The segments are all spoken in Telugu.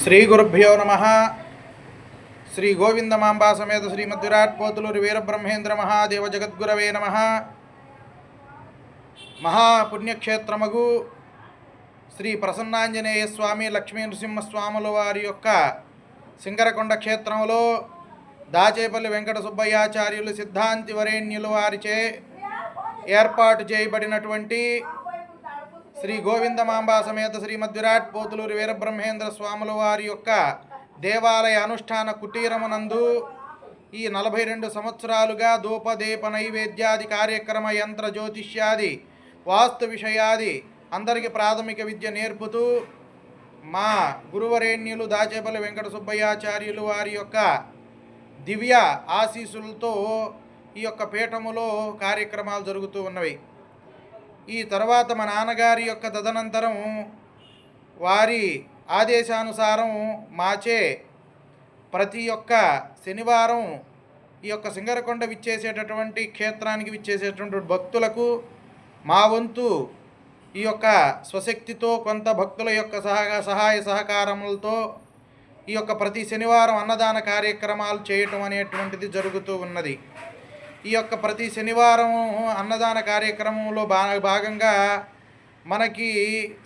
శ్రీ గురుభ్యో నమ. శ్రీ గోవిందమాంబా సమేత శ్రీమద్విరాట్ పోతులూరి వీరబ్రహ్మేంద్ర మహాదేవ జగద్గురవే నమ. మహాపుణ్యక్షేత్రమగు శ్రీ ప్రసన్నాంజనేయ స్వామి లక్ష్మీ నృసింహస్వాముల వారి యొక్క సింగరకొండ క్షేత్రంలో దాచేపల్లి వెంకట సుబ్బయ్యాచార్యులు సిద్ధాంతి వరేణ్యులు వారిచే ఏర్పాటు చేయబడినటువంటి శ్రీ గోవిందమాంబా సమేత శ్రీమద్విరాట్ పోతులూరి వీరబ్రహ్మేంద్ర స్వాముల వారి యొక్క దేవాలయ అనుష్ఠాన కుటీరమునందు ఈ నలభై రెండు సంవత్సరాలుగా ధూపదీప నైవేద్యాది కార్యక్రమ యంత్ర జ్యోతిష్యాది వాస్తు విషయాది అందరికీ ప్రాథమిక విద్య నేర్పుతూ మా గురువరేణ్యులు దాచేపల్లి వెంకట సుబ్బయ్యాచార్యులు వారి యొక్క దివ్య ఆశీస్సులతో ఈ యొక్క పీఠములో కార్యక్రమాలు జరుగుతూ ఉన్నవి. ఈ తర్వాత మా నాన్నగారి యొక్క తదనంతరం వారి ఆదేశానుసారం మాచే ప్రతి ఒక్క శనివారం ఈ యొక్క సింగరకొండ విచ్చేసేటటువంటి క్షేత్రానికి విచ్చేసేటటువంటి భక్తులకు మా వంతు ఈ యొక్క స్వశక్తితో కొంత భక్తుల యొక్క సహ సహాయ సహకారములతో ఈ యొక్క ప్రతి శనివారం అన్నదాన కార్యక్రమాలు చేయటం అనేటువంటిది జరుగుతూ ఉన్నది. ఈ యొక్క ప్రతి శనివారం అన్నదాన కార్యక్రమంలో భాగంగా మనకి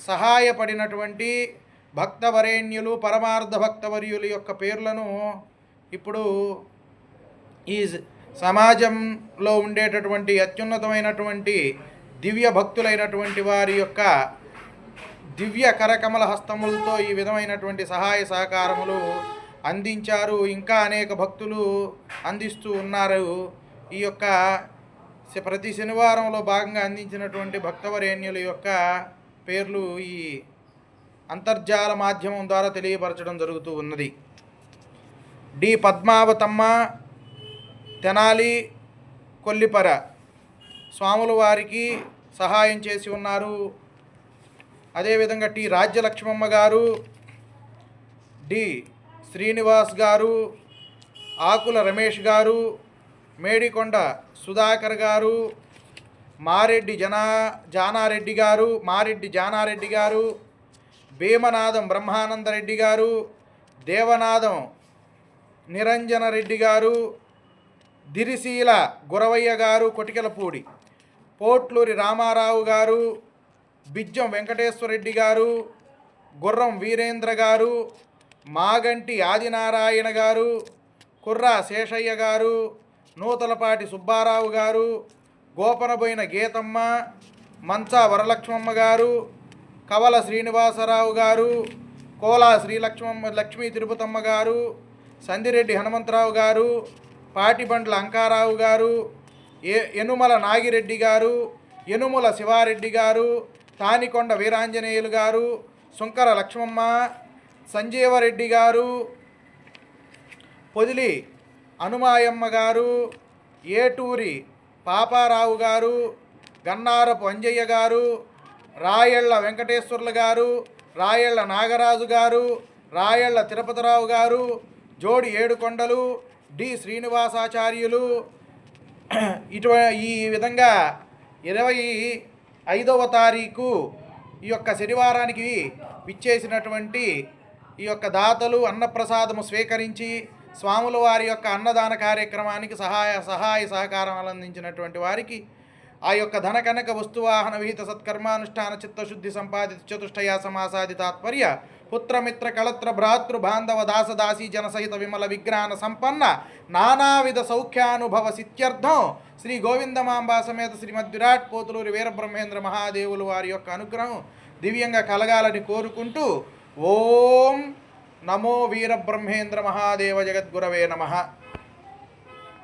సహాయపడినటువంటి భక్తవరేణ్యులు పరమార్థ భక్తవర్యుల యొక్క పేర్లను ఇప్పుడు ఈ సమాజంలో ఉండేటటువంటి అత్యున్నతమైనటువంటి దివ్య భక్తులైనటువంటి వారి యొక్క దివ్య కరకమల హస్తములతో ఈ విధమైనటువంటి సహాయ సహకారములు అందించారు. ఇంకా అనేక భక్తులు అందిస్తూ ఉన్నారు. ఈ యొక్క శ- ప్రతి శనివారంలో భాగంగా అందించినటువంటి భక్తవరేణ్యుల యొక్క పేర్లు ఈ అంతర్జాల మాధ్యమం ద్వారా తెలియపరచడం జరుగుతూ ఉన్నది. డి. పద్మావతమ్మ తెనాలి కొల్లిపర స్వాముల వారికి సహాయం చేసి ఉన్నారు. అదేవిధంగా టి. రాజ్యలక్ష్మమ్మ గారు డి. శ్రీనివాస్ గారు ఆకుల రమేష్ గారు మేడికొండ సుధాకర్ గారు మారెడ్డి జనా జానారెడ్డి గారు మారెడ్డి జానారెడ్డి గారు భీమనాథం బ్రహ్మానందరెడ్డి గారు దేవనాథం నిరంజన రెడ్డి గారు దిరిశీల గురవయ్య గారు కొటికలపూడి పోట్లూరి రామారావు గారు బిజ్జం వెంకటేశ్వరరెడ్డి గారు గుర్రం వీరేంద్ర గారు మాగంటి ఆదినారాయణ గారు కుర్రా శేషయ్య గారు నూతలపాటి సుబ్బారావు గారు గోపనబోయిన గీతమ్మ మంచా వరలక్ష్మమ్మ గారు కవల శ్రీనివాసరావు గారు కోలా శ్రీలక్ష్మమ్మ లక్ష్మీ తిరుపతమ్మ గారు సందిరెడ్డి హనుమంతరావు గారు పాటిబండ్ల అంకారావు గారు ఏ ఎనుమల నాగిరెడ్డి గారు ఎనుముల శివారెడ్డి గారు తానికొండ వీరాంజనేయులు గారు సుంకర లక్ష్మమ్మ సంజీవరెడ్డి గారు పొదిలి అనుమాయమ్మ గారు ఏటూరి పాపారావు గారు గన్నారపు అంజయ్య గారు రాయళ్ళ వెంకటేశ్వర్లు గారు రాయళ్ళ నాగరాజు గారు రాయళ్ళ తిరుపతిరావు గారు జోడి ఏడుకొండలు డి శ్రీనివాసాచార్యులు ఇటువ ఈ విధంగా ఇరవై ఐదవ తారీఖు ఈ యొక్క శనివారానికి విచ్చేసినటువంటి ఈ యొక్క దాతలు అన్నప్రసాదము స్వీకరించి స్వాముల వారి యొక్క అన్నదాన కార్యక్రమానికి సహాయ సహాయ సహకారాలు అందించినటువంటి వారికి ఆ యొక్క ధన కనక వస్తువాహన విహిత సత్కర్మానుష్ఠాన చిత్తశుద్ధి సంపాదిత చతుష్టయ సమాసాది తాత్పర్య పుత్రమిత్ర కళత్ర భ్రాతృ బాంధవ దాసదాసీ జనసహిత విమల విజ్ఞాన సంపన్న నానావిధ సౌఖ్యానుభవ సిత్యర్థం శ్రీ గోవిందమాంబా సమేత శ్రీమద్ విరాట్ పోతులూరి వీరబ్రహ్మేంద్ర మహాదేవులు వారి యొక్క అనుగ్రహం దివ్యంగా కలగాలని కోరుకుంటూ ఓం నమో వీరబ్రహ్మేంద్ర మహాదేవ జగద్గురవే నమ.